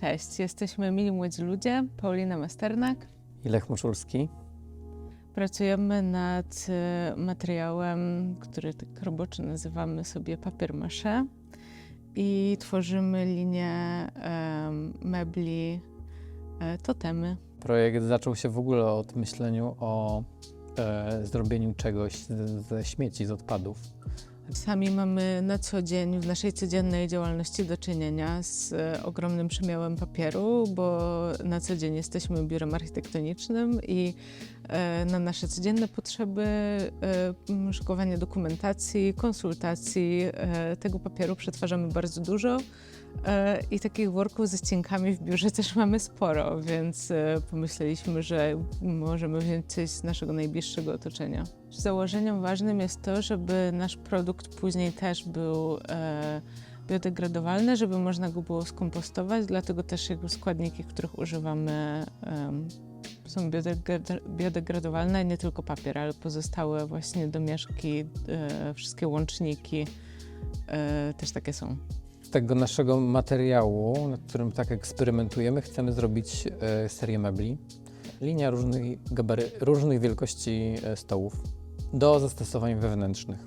Cześć, jesteśmy Mili Młodzi Ludzie, Paulina Masternak. i Lech Moczulski. Pracujemy nad e, materiałem, który tak roboczo nazywamy sobie papier maché i tworzymy linię mebli e, totemy. Projekt zaczął się w ogóle od myśleniu o e, zrobieniu czegoś ze śmieci, z odpadów. Sami mamy na co dzień w naszej codziennej działalności do czynienia z e, ogromnym przemiałem papieru, bo na co dzień jesteśmy biurem architektonicznym i e, na nasze codzienne potrzeby e, m, szykowania dokumentacji, konsultacji tego papieru przetwarzamy bardzo dużo. E, I takich worków ze ścinkami w biurze też mamy sporo, więc e, pomyśleliśmy, że możemy wziąć coś z naszego najbliższego otoczenia. Założeniem ważnym jest to, żeby nasz produkt później też był e, biodegradowalny, żeby można go było skompostować, dlatego też jego składniki, których używamy są biodegrad- biodegradowalne, nie tylko papier, ale pozostałe właśnie domieszki, wszystkie łączniki też takie są. Tego naszego materiału, nad którym tak eksperymentujemy, chcemy zrobić e, serię mebli. Linia różnych, gabary, różnych wielkości e, stołów do zastosowań wewnętrznych.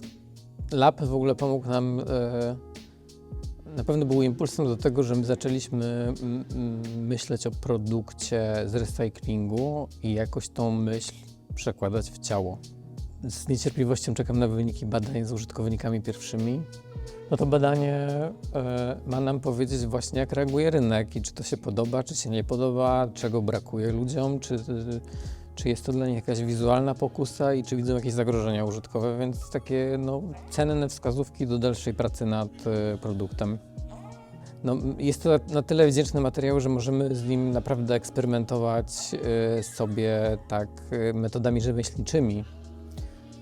Lab w ogóle pomógł nam, e, na pewno był impulsem do tego, że my zaczęliśmy myśleć o produkcie z recyklingu i jakoś tą myśl przekładać w ciało. Z niecierpliwością czekam na wyniki badań z użytkownikami pierwszymi. No to badanie e, ma nam powiedzieć właśnie, jak reaguje rynek i czy to się podoba, czy się nie podoba, czego brakuje ludziom, czy, czy jest to dla nich jakaś wizualna pokusa i czy widzą jakieś zagrożenia użytkowe, więc takie no, cenne wskazówki do dalszej pracy nad e, produktem. No, jest to na tyle wdzięczny materiał, że możemy z nim naprawdę eksperymentować e, sobie tak metodami rzemieślniczymi.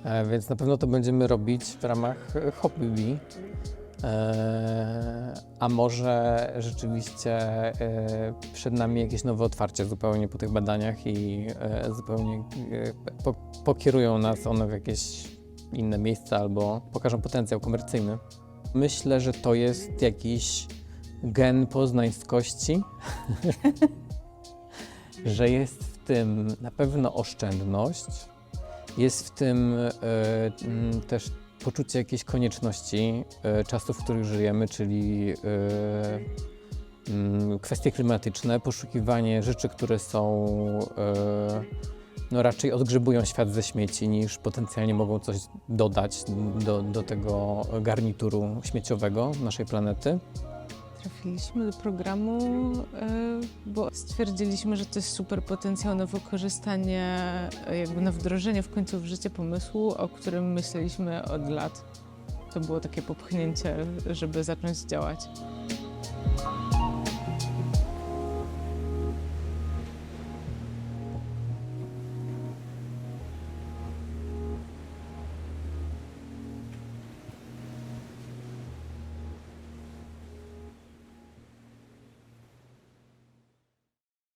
E, Więc na pewno to będziemy robić w ramach e, hobby. E, A może rzeczywiście przed nami jakieś nowe otwarcie zupełnie po tych badaniach i zupełnie po, pokierują nas one w jakieś inne miejsca albo pokażą potencjał komercyjny. Myślę, że to jest jakiś gen poznańskości, że jest w tym na pewno oszczędność, jest w tym e, też poczucie jakiejś konieczności e, czasów, w których żyjemy, czyli e, kwestie klimatyczne, poszukiwanie rzeczy, które są no raczej odgrzebują świat ze śmieci niż potencjalnie mogą coś dodać do, do tego garnituru śmieciowego naszej planety. Trafiliśmy do programu, e, bo stwierdziliśmy, że to jest super potencjał na wykorzystanie, e, jakby na wdrożenie w końcu w życie pomysłu, o którym myśleliśmy od lat. To było takie popchnięcie, żeby zacząć działać.